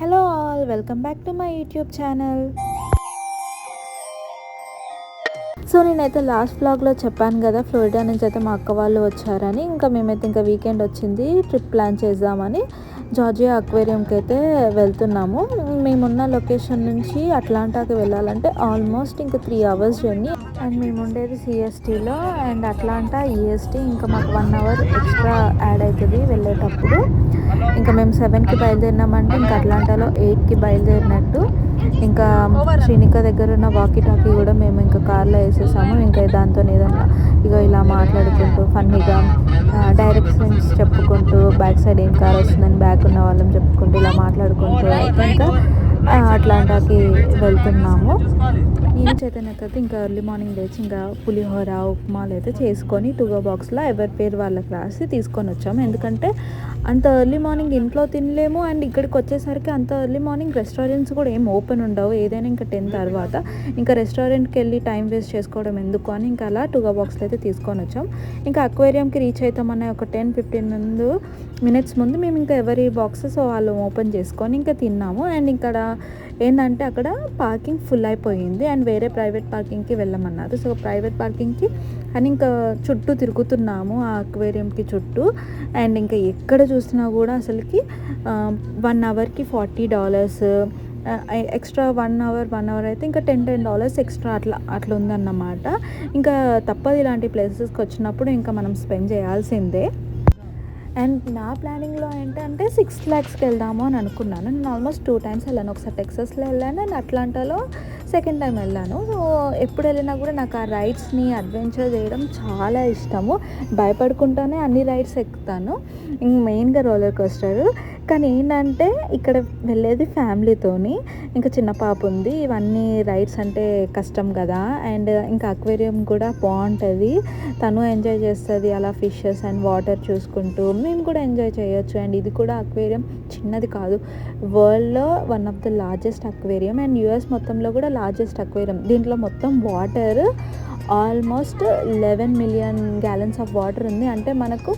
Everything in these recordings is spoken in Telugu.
Hello all welcome back to my YouTube channel. So నేనైతే లాస్ట్ వ్లాగ్లో చెప్పాను కదా ఫ్లోరిడా నుంచి అయితే మా అక్క వాళ్ళు వచ్చారని. ఇంకా మేమైతే ఇంకా వీకెండ్ వచ్చింది ట్రిప్ ప్లాన్ చేద్దామని. జార్జియా అక్వేరియంకి అయితే వెళ్తున్నాము. మేమున్న లొకేషన్ నుంచి అట్లాంటాకి వెళ్ళాలంటే ఆల్మోస్ట్ ఇంకా త్రీ అవర్స్ జర్నీ. అండ్ మేము ఉండేది సిఎస్టీలో అండ్ అట్లాంటా ఈఎస్టీ ఇంకా మాకు వన్ అవర్ ఎక్స్ట్రా యాడ్ అవుతుంది వెళ్ళేటప్పుడు. ఇంకా మేము సెవెన్కి బయలుదేరినామంటే ఇంకా అట్లాంటాలో ఎయిట్కి బయలుదేరినట్టు. ఇంకా శ్రీనిక దగ్గర ఉన్న వాకీ టాకీ కూడా మేము ఇంకా కార్లో వేసేసాము. ఇంకా దాంతో ఏదన్నా ఇక ఇలా మాట్లాడుకుంటూ ఫన్నీగా డైరెక్ట్ ఫ్రెండ్స్ చెప్పుకుంటూ బ్యాక్ సైడ్ ఏం కార్ వస్తుందని బ్యాక్ ఉన్న వాళ్ళని చెప్పుకుంటూ ఇలా మాట్లాడుకుంటూ అయితే ఇంకా అట్లాంటాకి వెళ్తున్నాము. నేను చేతనైతే అయితే ఇంకా ఎర్లీ మార్నింగ్ లేచి ఇంకా పులిహోర ఉప్మాలు అయితే చేసుకొని టుగో బాక్స్లో ఎవరి పేరు వాళ్ళకి రాసి తీసుకొని వచ్చాము. ఎందుకంటే అంత ఎర్లీ మార్నింగ్ ఇంట్లో తినలేము అండ్ ఇక్కడికి వచ్చేసరికి అంత ఎర్లీ మార్నింగ్ రెస్టారెంట్స్ కూడా ఏం ఓపెన్ ఉండవు. ఏదైనా ఇంకా టెన్ తర్వాత ఇంకా రెస్టారెంట్కి వెళ్ళి టైం వేస్ట్ చేసుకోవడం ఎందుకు అని ఇంకా అలా టుగో బాక్స్లో అయితే తీసుకొని వచ్చాం. ఇంకా అక్వేరియంకి రీచ్ అవుతామన్న ఒక టెన్ ఫిఫ్టీన్ ముందు మినిట్స్ ముందు మేము ఇంకా ఎవరి బాక్సెస్ వాళ్ళు ఓపెన్ చేసుకొని ఇంకా తిన్నాము. అండ్ ఇక్కడ ఏంటంటే అక్కడ పార్కింగ్ ఫుల్ అయిపోయింది అండ్ వేరే ప్రైవేట్ పార్కింగ్కి వెళ్ళమన్నారు. సో ప్రైవేట్ పార్కింగ్కి అని ఇంకా చుట్టూ తిరుగుతున్నాము ఆ అక్వేరియంకి చుట్టూ. అండ్ ఇంకా ఎక్కడ చూసినా కూడా అసలుకి one అవర్కి forty dollars extra one hour one hour అయితే ఇంకా టెన్ టెన్ డాలర్స్ ఎక్స్ట్రా అట్లా అట్లా ఉందన్నమాట. ఇంకా తప్పదు ఇలాంటి ప్లేసెస్కి వచ్చినప్పుడు ఇంకా మనం స్పెండ్ చేయాల్సిందే. అండ్ నా ప్లానింగ్లో ఏంటంటే సిక్స్ ల్యాక్స్కి వెళ్దాము అని అనుకున్నాను. నేను ఆల్మోస్ట్ టూ టైమ్స్ వెళ్ళాను. ఒకసారి టెక్సస్లో వెళ్ళాను అండ్ అట్లాంటాలో సెకండ్ టైం వెళ్ళాను. సో ఎప్పుడు వెళ్ళినా కూడా నాకు ఆ రైడ్స్ని అడ్వెంచర్ చేయడం చాలా ఇష్టము. భయపడుకుంటానే అన్ని రైడ్స్ ఎక్కుతాను. ఇంక మెయిన్గా రోలర్ కోస్టర్. కానీ ఏంటంటే ఇక్కడ వెళ్ళేది ఫ్యామిలీతోని. ఇంకా చిన్న పాప ఉంది. ఇవన్నీ రైడ్స్ అంటే కష్టం కదా. అండ్ ఇంకా అక్వేరియం కూడా బాగుంటుంది తను ఎంజాయ్ చేస్తుంది. అలా ఫిషెస్ అండ్ వాటర్ చూసుకుంటూ మేము కూడా ఎంజాయ్ చేయొచ్చు. అండ్ ఇది కూడా అక్వేరియం చిన్నది కాదు. వరల్డ్లో one of the largest aquarium. And US మొత్తంలో కూడా లార్జెస్ట్ అక్వేరియం. దీంట్లో మొత్తం water almost eleven million gallons of water ఉంది. అంటే మనకు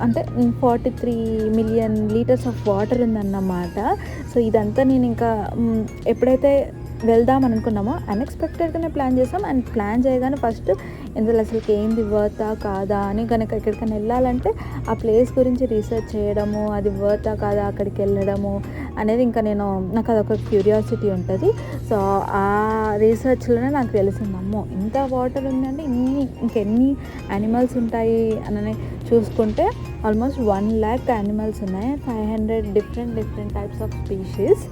అంటే forty three million litres of water ఉందన్నమాట. సో ఇదంతా నేను ఇంకా ఎప్పుడైతే వెళ్దాం అనుకున్నాము అన్ఎక్స్పెక్టెడ్గానే ప్లాన్ చేసాం. అండ్ ప్లాన్ చేయగానే ఫస్ట్ ఇందులో అసలుకి ఏంది వర్తా కాదా అని కనుక ఎక్కడికైనా వెళ్ళాలంటే ఆ ప్లేస్ గురించి రీసెర్చ్ చేయడము అది వర్తా కాదా అక్కడికి వెళ్ళడము అనేది ఇంకా నేను నాకు అదొక క్యూరియాసిటీ ఉంటుంది. సో ఆ రీసెర్చ్లోనే నాకు తెలిసింది అమ్మో ఇంత వాటర్ ఉందంటే ఇన్ని ఇంకెన్ని యానిమల్స్ ఉంటాయి అని చూసుకుంటే ఆల్మోస్ట్ వన్ ల్యాక్ యానిమల్స్ ఉన్నాయి. Five hundred different different types of species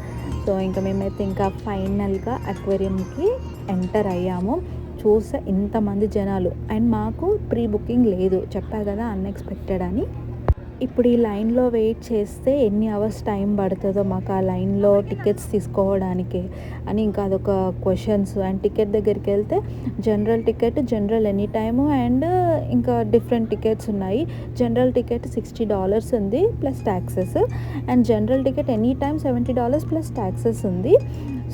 so ఇంకా మేమైతే ఇంకా ఫైనల్గా అక్వేరియంకి ఎంటర్ అయ్యాము. చూసే ఇంతమంది జనాలు. అండ్ మాకు ప్రీ బుకింగ్ లేదు. చెప్పా కదా అన్ఎక్స్పెక్టెడ్ అని. ఇప్పుడు ఈ లైన్లో వెయిట్ చేస్తే ఎన్ని అవర్స్ టైం పడుతుందో మాకు ఆ లైన్లో టికెట్స్ తీసుకోవడానికి అని ఇంకా అదొక క్వశ్చన్స్ అండ్ టికెట్ దగ్గరికి వెళ్తే general ticket general any time and ఇంకా డిఫరెంట్ టికెట్స్ ఉన్నాయి. జనరల్ టికెట్ సిక్స్టీ డాలర్స్ ఉంది plus taxes and general ticket any time seventy dollars plus taxes ఉంది.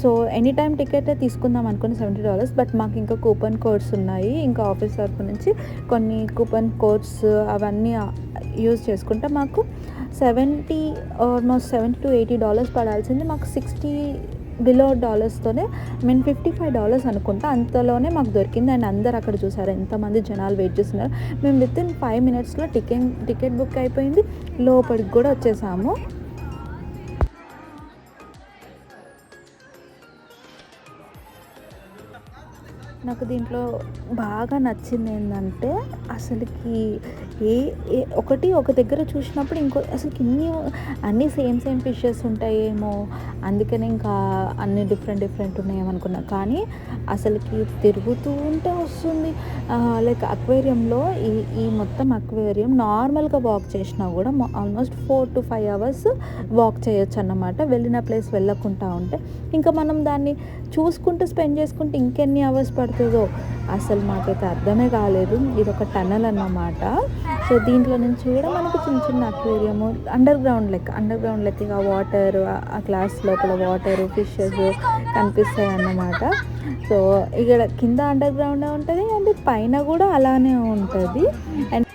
సో ఎనీ టైం టికెట్ తీసుకుందాం అనుకున్న సెవెంటీ డాలర్స్ బట్ మాకు ఇంకా కూపన్ కోడ్స్ ఉన్నాయి. ఇంకా ఆఫీస్ తరఫు నుంచి కొన్ని కూపన్ కోడ్స్ అవన్నీ యూజ్ చేసుకుంటే మాకు seventy almost seventy to eighty dollars పడాల్సింది. మాకు సిక్స్టీ బిలో డాలర్స్తోనే మీన్ ఫిఫ్టీ ఫైవ్ డాలర్స్ అనుకుంటా అంతలోనే మాకు దొరికింది. అండ్ అందరు అక్కడ చూసారు ఎంతమంది జనాలు వెయిట్ చేస్తున్నారు. మేము విత్ ఇన్ ఫైవ్ మినిట్స్లో టికెట్ టికెట్ బుక్ అయిపోయింది. లోపలికి కూడా వచ్చేసాము. నాకు దీంట్లో బాగా నచ్చింది ఏంటంటే అసలుకి ఏ ఏ ఒకటి ఒక దగ్గర చూసినప్పుడు ఇంకో అసలు ఇన్ని అన్నీ సేమ్ సేమ్ ఫిషెస్ ఉంటాయేమో. అందుకనే ఇంకా అన్ని డిఫరెంట్ డిఫరెంట్ ఉన్నాయేమనుకున్నా. కానీ అసలుకి తిరుగుతూ ఉంటే వస్తుంది. లైక్ అక్వేరియంలో ఈ ఈ మొత్తం అక్వేరియం నార్మల్గా వాక్ చేసినా కూడా almost four to five hours walk చేయొచ్చు అన్నమాట వెళ్ళిన ప్లేస్ వెళ్ళకుండా ఉంటే. ఇంకా మనం దాన్ని చూసుకుంటూ స్పెండ్ చేసుకుంటే ఇంకెన్ని అవర్స్ పడుతుందో అసలు మాకైతే అర్థమే కాలేదు. ఇది ఒక టనల్ అన్నమాట. సో దీంట్లో నుంచి కూడా మనకు చిన్న చిన్న అక్వేరియము అండర్ గ్రౌండ్ లెక్క అండర్ గ్రౌండ్ లెక్క ఇక వాటర్ ఆ గ్లాస్ లోపల వాటర్ ఫిషెస్ కనిపిస్తాయి అన్నమాట. సో ఇక్కడ కింద అండర్ గ్రౌండ్ ఉంటుంది అండ్ పైన కూడా అలానే ఉంటుంది. And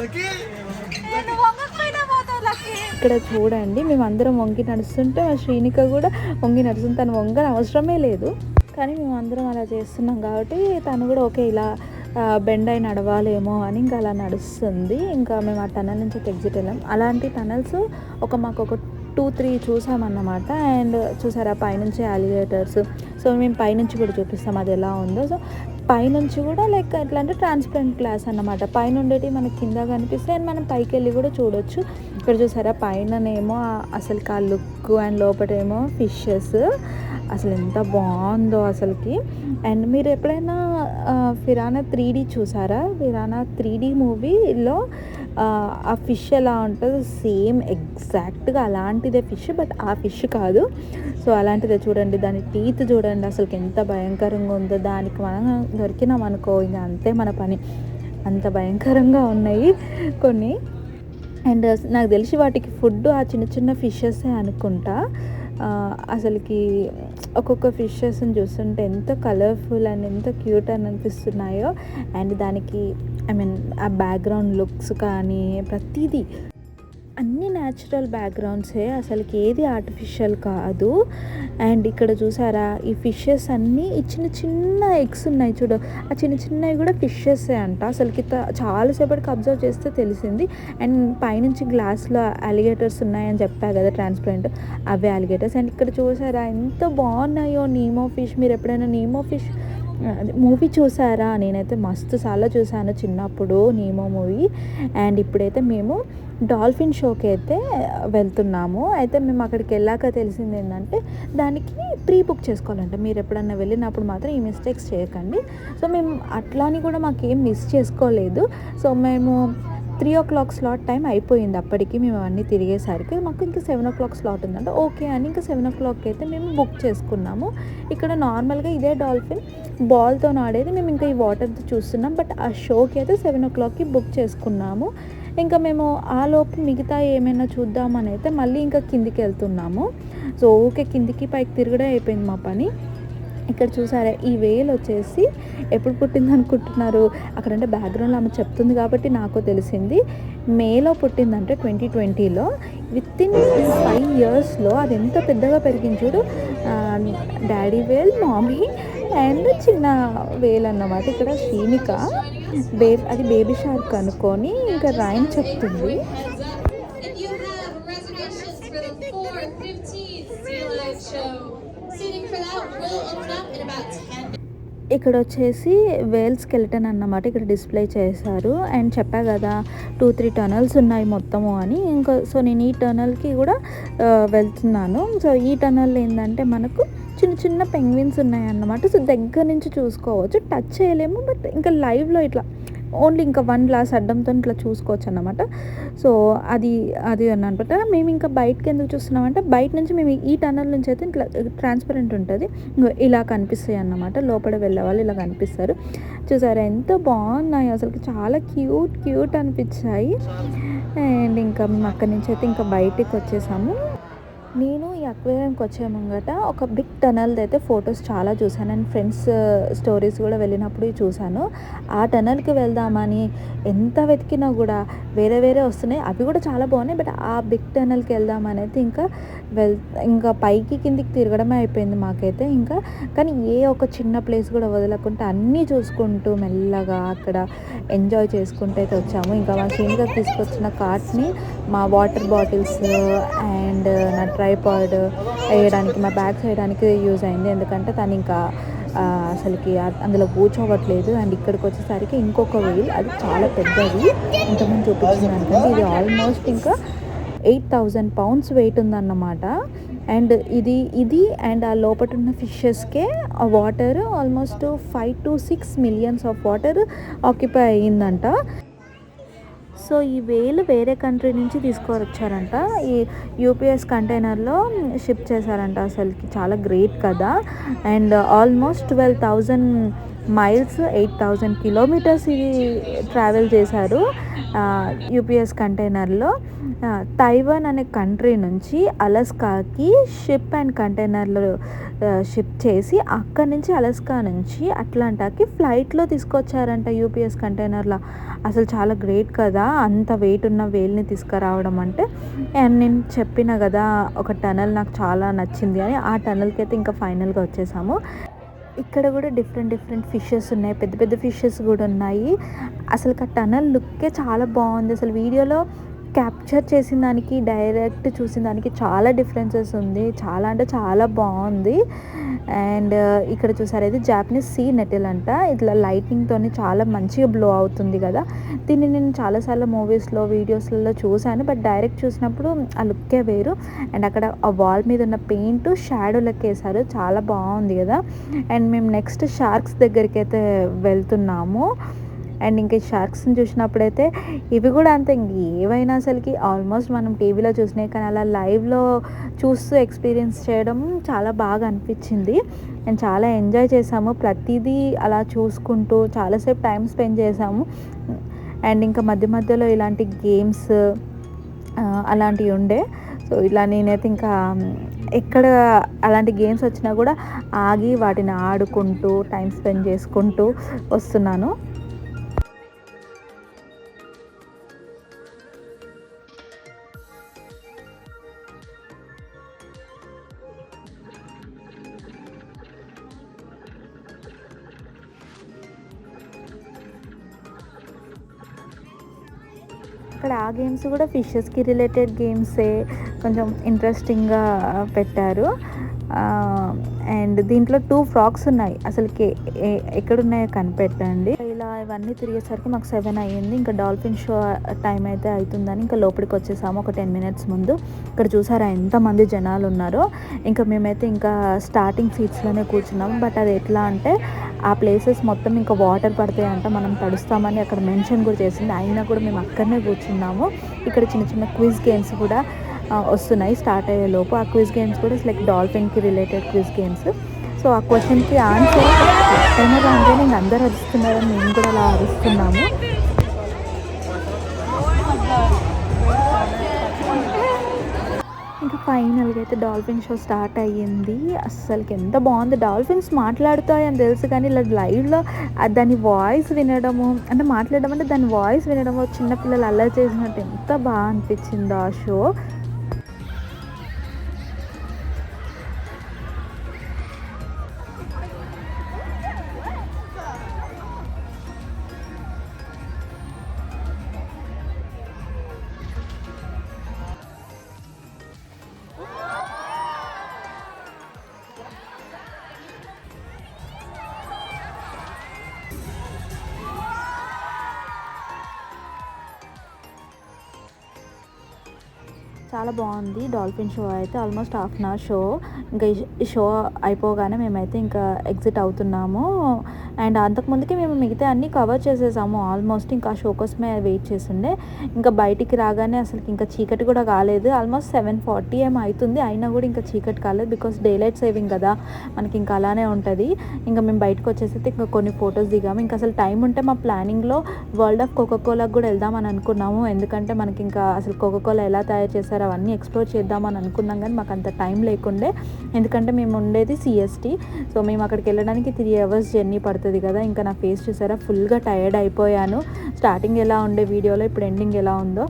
Laki! నేను వంగకపోయినా ఇక్కడ చూడండి మేము అందరం వంగి నడుస్తుంటే మా శ్రీనిక కూడా వంగి నడుస్తుంది. తను వంగని అవసరమే లేదు. కానీ మేము అందరం అలా చేస్తున్నాం కాబట్టి తను కూడా ఓకే ఇలా బెండ్ అయి నడవాలేమో అని ఇంకా అలా నడుస్తుంది. ఇంకా మేము ఆ టనల్ నుంచి ఎగ్జిట్ వెళ్ళాం. అలాంటి టనల్స్ ఒక మాకు ఒక టూ త్రీ చూసామన్నమాట. అండ్ చూసారా పైనుంచి అలిగేటర్స్ సో మేము పైనుంచి కూడా చూపిస్తాం అది ఎలా ఉందో. సో పైనుంచి కూడా లైక్ ఎట్లా అంటే ట్రాన్స్పరెంట్ గ్లాస్ అన్నమాట. పైన ఉండేటి మనకి కింద కనిపిస్తే అండ్ మనం పైకి వెళ్ళి కూడా చూడొచ్చు. ఇక్కడ చూసారా పైననేమో అసలు కా లుక్ అండ్ లోపటేమో ఫిషెస్ అసలు ఎంత బాగుందో అసలుకి. అండ్ మీరు ఎప్పుడైనా ఫిరానా త్రీ డీ చూసారా? ఫిరానా త్రీ డీ మూవీలో ఆ ఫిష్ ఎలా ఉంటుందో సేమ్ ఎగ్జాక్ట్గా అలాంటిదే ఫిష్ బట్ ఆ ఫిష్ కాదు. సో అలాంటిదే చూడండి. దాని టీత్ చూడండి. అసలు ఎంత భయంకరంగా ఉందో. దానికి మనం దొరికినాం అనుకో ఇంకా అంతే మన పని. అంత భయంకరంగా ఉన్నాయి కొన్ని. అండ్ నాకు తెలిసి వాటికి ఫుడ్ ఆ చిన్న చిన్న ఫిషెసే అనుకుంటా. అసలుకి ఒక్కొక్క ఫిషెస్ని చూస్తుంటే ఎంత కలర్ఫుల్ అండ్ ఎంత క్యూట్ అని అనిపిస్తున్నాయో. అండ్ దానికి ఐ మీన్ ఆ బ్యాక్గ్రౌండ్ లుక్స్ కానీ ప్రతిదీ అన్ని న్యాచురల్ బ్యాక్గ్రౌండ్సే అసలుకి ఏది ఆర్టిఫిషియల్ కాదు. అండ్ ఇక్కడ చూసారా ఈ ఫిషెస్ అన్నీ ఈ చిన్న చిన్న ఎగ్స్ ఉన్నాయి చూడు. ఆ చిన్న చిన్నవి కూడా ఫిషెస్సే అంట. అసలుకి చాలాసేపటికి అబ్జర్వ్ చేస్తే తెలిసింది. అండ్ పైనుంచి గ్లాస్లో అలిగేటర్స్ ఉన్నాయని చెప్పా కదా ట్రాన్స్పరెంట్ అవే అలిగేటర్స్ అండ్ ఇక్కడ చూసారా ఎంత బాగున్నాయో నీమో ఫిష్ మీరు ఎప్పుడైనా నీమో ఫిష్ మూవీ చూసారా? నేనైతే మస్తు సార్లు చూశాను చిన్నప్పుడు నీమో మూవీ. అండ్ ఇప్పుడైతే మేము డాల్ఫిన్ షోకి అయితే వెళ్తున్నాము. అయితే మేము అక్కడికి వెళ్ళాక తెలిసింది ఏంటంటే దానికి ప్రీ బుక్ చేసుకోవాలంట. మీరు ఎప్పుడన్నా వెళ్ళినప్పుడు మాత్రం ఈ మిస్టేక్స్ చేయకండి. సో మేము అట్లాని కూడా మాకు ఏం మిస్ చేసుకోలేదు. సో మేము three o'clock slot time అయిపోయింది అప్పటికి మేము అవన్నీ తిరిగేసరికి. మాకు ఇంకా సెవెన్ ఓ క్లాక్ స్లాట్ ఉందంట. ఓకే అని ఇంకా సెవెన్ ఓ క్లాక్ అయితే మేము బుక్ చేసుకున్నాము. ఇక్కడ నార్మల్గా ఇదే డాల్ఫిన్ బాల్తో ఆడేది. మేము ఇంకా ఈ వాటర్తో చూస్తున్నాం. బట్ ఆ షోకి అయితే సెవెన్ ఓ క్లాక్కి బుక్ చేసుకున్నాము. ఇంకా మేము ఆ లోపు మిగతా ఏమైనా చూద్దామని అయితే మళ్ళీ ఇంకా కిందికి వెళ్తున్నాము. సో ఓకే కిందికి పైకి తిరగడం అయిపోయింది మా పని. ఇక్కడ చూసారా ఈ వేల్ వచ్చేసి ఎప్పుడు పుట్టింది అనుకుంటున్నారు? అక్కడంటే బ్యాక్గ్రౌండ్లో ఆమె చెప్తుంది కాబట్టి నాకు తెలిసింది. మేలో పుట్టిందంటే ట్వంటీ ట్వంటీలో విత్ ఇన్ ఫైవ్ ఇయర్స్లో అది ఎంత పెద్దగా పెరిగింది చూడు. డాడీ వేల్ మామీ అండ్ చిన్న వేల్ అన్నమాట. ఇక్కడ శ్రీనిక బే అది బేబీ షార్క్ అనుకొని ఇంకా రాయన్ చెప్తుంది. ఇక్కడ వచ్చేసి వేల్ స్కెలిటన్ అన్నమాట ఇక్కడ డిస్ప్లే చేశారు. అండ్ చెప్పా కదా టూ త్రీ టనల్స్ ఉన్నాయి మొత్తము అని. ఇంకా సో నేను ఈ టనల్కి కూడా వెళ్తున్నాను. సో ఈ టనల్ ఏంటంటే మనకు చిన్న చిన్న పెంగ్విన్స్ ఉన్నాయన్నమాట. సో దగ్గర నుంచి చూసుకోవచ్చు. టచ్ చేయలేము బట్ ఇంకా లైవ్లో ఇట్లా ఓన్లీ ఇంకా వన్ గ్లాస్ అడ్డంతో ఇట్లా చూసుకోవచ్చు అన్నమాట సో అది అది అని అనమాట మేము ఇంకా బయటకి ఎందుకు చూస్తున్నామంటే బయట నుంచి మేము ఈ టనల్ నుంచి అయితే ఇట్లా ట్రాన్స్పరెంట్ ఉంటుంది. ఇలా కనిపిస్తాయి అన్నమాట. లోపల వెళ్ళేవాళ్ళు ఇలా కనిపిస్తారు. చూసారా ఎంత బాగున్నాయి. అసలు చాలా క్యూట్ క్యూట్ అనిపించాయి. అండ్ ఇంకా మేము అక్కడి నుంచి అయితే ఇంకా బయటికి వచ్చేసాము. నేను ఈ అక్వేరియంకి వచ్చే ముంగట ఒక బిగ్ టనల్ది అయితే ఫొటోస్ చాలా చూసాను అండ్ ఫ్రెండ్స్ స్టోరీస్ uh, కూడా వెళ్ళినప్పుడు చూశాను. ఆ టనల్కి వెళ్దామని ఎంత వెతికినా కూడా వేరే వేరే వస్తున్నాయి. అవి కూడా చాలా బాగున్నాయి. బట్ ఆ బిగ్ టనల్కి వెళ్దామని అయితే ఇంకా వెల్ ఇంకా పైకి కిందికి తిరగడమే అయిపోయింది మాకైతే ఇంకా. కానీ ఏ ఒక చిన్న ప్లేస్ కూడా వదలకుండా అన్నీ చూసుకుంటూ మెల్లగా అక్కడ ఎంజాయ్ చేసుకుంటూ అయితే వచ్చాము. ఇంకా మా సీనియర్ తీసుకొచ్చిన కార్ట్ని మా వాటర్ బాటిల్స్ అండ్ నా ట్రైపాడ్ వేయడానికి మా బ్యాగ్స్ వేయడానికి యూజ్ అయింది. ఎందుకంటే తను ఇంకా అసలుకి అందులో కూర్చోవట్లేదు. అండ్ ఇక్కడికి వచ్చేసరికి ఇంకొక వీల్ అది చాలా పెద్దది. ఇంతకుముందు చూపించింది ఇది ఆల్మోస్ట్ ఇంకా ఎయిట్ థౌజండ్ పౌండ్స్ వెయిట్ ఉందన్నమాట. అండ్ ఇది ఇది అండ్ ఆ లోపల ఉన్న ఫిషెస్కే ఆ water almost five to six millions of water occupy అయ్యిందంట. So ఈ వేలు వేరే కంట్రీ నుంచి తీసుకొచ్చారంట ఈ యూపీఎస్ కంటైనర్లో షిప్ చేశారంట అసలుకి. చాలా గ్రేట్ కదా. And almost twelve thousand miles eight thousand kilometres ఇది ట్రావెల్ చేశారు యూపీఎస్ కంటైనర్లో. తైవాన్ అనే కంట్రీ నుంచి అలస్కాకి షిప్ అండ్ కంటైనర్లు షిప్ చేసి అక్కడి నుంచి అలస్కా నుంచి అట్లాంటాకి ఫ్లైట్లో తీసుకొచ్చారంట యూపీఎస్ కంటైనర్లో అసలు చాలా గ్రేట్ కదా అంత వెయిట్ ఉన్న వేల్ని తీసుకురావడం అంటే. అండ్ నేను చెప్పిన కదా ఒక టనల్ నాకు చాలా నచ్చింది అని. ఆ టనల్కి అయితే ఇంకా ఫైనల్గా వచ్చేసాము. ఇక్కడ కూడా డిఫరెంట్ డిఫరెంట్ ఫిషెస్ ఉన్నాయి పెద్ద పెద్ద ఫిషెస్ కూడా ఉన్నాయి. అసలు ఆ టనల్ లుక్కే చాలా బాగుంది. అసలు వీడియోలో క్యాప్చర్ చేసిన దానికి డైరెక్ట్ చూసిన దానికి చాలా డిఫరెన్సెస్ ఉంది. చాలా అంటే చాలా బాగుంది. అండ్ uh, ఇక్కడ చూసారైతే జాపనీస్ సీ నెటిల్ అంట. ఇట్లా లైటింగ్తో చాలా మంచిగా బ్లో అవుతుంది కదా. దీన్ని నేను చాలాసార్లు మూవీస్లో వీడియోస్లలో చూశాను. బట్ డైరెక్ట్ చూసినప్పుడు ఆ లుక్కే వేరు. అండ్ అక్కడ ఆ వాల్ మీద ఉన్న పెయింట్ షాడో లెక్క వేశారు. చాలా బాగుంది కదా. అండ్ మేము నెక్స్ట్ షార్క్స్ దగ్గరికి అయితే వెళ్తున్నాము. అండ్ ఇంకా షార్క్స్ని చూసినప్పుడైతే ఇవి కూడా అంతే ఇంక ఏవైనా అసలుకి ఆల్మోస్ట్ మనం టీవీలో చూసినాయి కానీ అలా లైవ్లో చూస్తూ ఎక్స్పీరియన్స్ చేయడం చాలా బాగా అనిపించింది. అండ్ చాలా ఎంజాయ్ చేసాము. ప్రతిదీ అలా చూసుకుంటూ చాలాసేపు టైం స్పెండ్ చేసాము. అండ్ ఇంకా మధ్య మధ్యలో ఇలాంటి గేమ్స్ అలాంటివి ఉండే. సో ఇలా నేనైతే ఇంకా ఎక్కడ అలాంటి గేమ్స్ వచ్చినా కూడా ఆగి వాటిని ఆడుకుంటూ టైం స్పెండ్ చేసుకుంటూ వస్తున్నాను. అక్కడ ఆ గేమ్స్ కూడా ఫిషెస్కి రిలేటెడ్ గేమ్సే కొంచెం ఇంట్రెస్టింగ్గా పెట్టారు. అండ్ దీంట్లో టూ ఫ్రాక్స్ ఉన్నాయి. అసలుకి ఎక్కడున్నాయో కనిపెట్టండి. అవన్నీ తిరిగేసరికి మాకు సెవెన్ అయ్యింది. ఇంకా డాల్ఫిన్ షో టైం అయితే అవుతుందని ఇంకా లోపలికి వచ్చేసాము ఒక టెన్ మినిట్స్ ముందు. ఇక్కడ చూసారా ఎంతమంది జనాలు ఉన్నారో. ఇంకా మేమైతే ఇంకా స్టార్టింగ్ సీట్స్లోనే కూర్చున్నాము బట్ అది ఎట్లా అంటే ఆ ప్లేసెస్ మొత్తం ఇంకా వాటర్ పడతాయంట. మనం తడుస్తామని అక్కడ మెన్షన్ కూడా చేసింది. అయినా కూడా మేము అక్కడనే కూర్చున్నాము. ఇక్కడ చిన్న చిన్న క్విజ్ గేమ్స్ కూడా వస్తున్నాయి స్టార్ట్ అయ్యే లోపు. ఆ క్విజ్ గేమ్స్ కూడా లైక్ డాల్ఫిన్కి రిలేటెడ్ క్విజ్ గేమ్స్. సో ఆ క్వశ్చన్కి ఆన్సర్ ఎవరైనా అంటే నేను అందరు అరుస్తున్నారని మేము కూడా అలా అరుస్తున్నాము. ఇంకా ఫైనల్గా అయితే డాల్ఫిన్ షో స్టార్ట్ అయ్యింది. అస్సలకి ఎంత బాగుంది. డాల్ఫిన్స్ మాట్లాడుతాయని తెలుసు కానీ ఇలా లైవ్లో దాని వాయిస్ వినడము అంటే మాట్లాడడం అంటే దాని వాయిస్ వినడము చిన్నపిల్లలు అల్లరి చేసినట్టు ఎంత బాగా అనిపించింది ఆ షో. చాలా బాగుంది. డాల్ఫిన్ షో అయితే almost half an hour show. ఇంకా ఈ షో అయిపోగానే మేమైతే ఇంకా ఎగ్జిట్ అవుతున్నాము. అండ్ అంతకుముందుకే మేము మిగతా అన్నీ కవర్ చేసేసాము. ఆల్మోస్ట్ ఇంకా షో కోసమే వెయిట్ చేసిండే. ఇంకా బయటికి రాగానే అసలు ఇంకా చీకటి కూడా కాలేదు. ఆల్మోస్ట్ సెవెన్ ఫార్టీ ఏం అవుతుంది అయినా కూడా ఇంకా చీకటి కాలేదు బికాస్ డే లైట్ సేవింగ్ కదా. మనకి ఇంకా అలానే ఉంటుంది. ఇంకా మేము బయటకు వచ్చేసరికి ఇంకా కొన్ని ఫొటోస్ దిగాము. ఇంకా అసలు టైం ఉంటే మా ప్లానింగ్లో వరల్డ్ ఆఫ్ కోకోకోలాకి కూడా వెళ్దామని అనుకున్నాము. ఎందుకంటే మనకి ఇంకా అసలు కోకోకోలా ఎలా తయారు చేస్తారో అవన్నీ ఎక్స్ప్లోర్ చేద్దామని అనుకున్నాం కానీ మాకు అంత టైం లేకుండే. ఎందుకంటే మేము ఉండేది సిఎస్టీ సో మేము అక్కడికి వెళ్ళడానికి త్రీ అవర్స్ జర్నీ పడుతుంది. కదా. ఇంకా నా ఫేస్ చూసారా? ఫుల్గా టైర్డ్ అయిపోయాను. స్టార్టింగ్ ఎలా ఉండే వీడియోలో ఇప్పుడు ఎండింగ్ ఎలా ఉందో.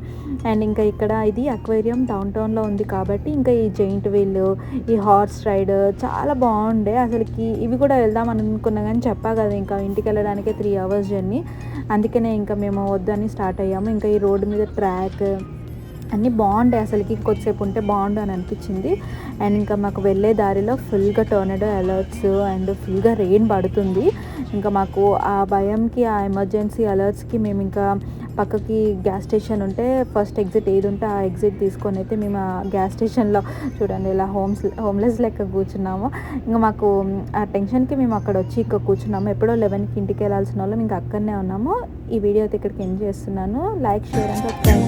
అండ్ ఇంకా ఇక్కడ ఇది అక్వేరియం డౌన్ టౌన్లో ఉంది కాబట్టి ఇంకా ఈ జెయింట్ వీల్ ఈ హార్స్ రైడ్ చాలా బాగుండే. అసలుకి ఇవి కూడా వెళ్దాం అనుకున్నా కానీ చెప్పా కదా ఇంకా ఇంటికి వెళ్ళడానికే త్రీ అవర్స్ జర్నీ అందుకనే ఇంకా మేము వద్దని స్టార్ట్ అయ్యాము. ఇంకా ఈ రోడ్డు మీద ట్రాక్ అన్నీ బాగుండే అసలుకి. ఇంకొద్దిసేపు ఉంటే బాగుండు అని అనిపించింది. అండ్ ఇంకా మాకు వెళ్ళే దారిలో ఫుల్గా టోర్నడో అలర్ట్స్ అండ్ ఫుల్గా రెయిన్ పడుతుంది. ఇంకా మాకు ఆ భయంకి ఆ ఎమర్జెన్సీ అలర్ట్స్కి మేము ఇంకా పక్కకి గ్యాస్ స్టేషన్ ఉంటే ఫస్ట్ ఎగ్జిట్ ఏది ఉంటే ఆ ఎగ్జిట్ తీసుకొని అయితే మేము ఆ గ్యాస్ స్టేషన్లో చూడండి ఇలా హోమ్స్ హోమ్లెస్ లెక్క కూర్చున్నాము. ఇంకా మాకు ఆ టెన్షన్కి మేము అక్కడ వచ్చి ఇక్కడ కూర్చున్నాము. ఎప్పుడో లెవెన్కి ఇంటికి వెళ్ళాల్సిన వాళ్ళం ఇంకా అక్కడనే ఉన్నాము. ఈ వీడియో అయితే ఇక్కడికి ఎంజాయ్ చేస్తున్నాను. Like share and subscribe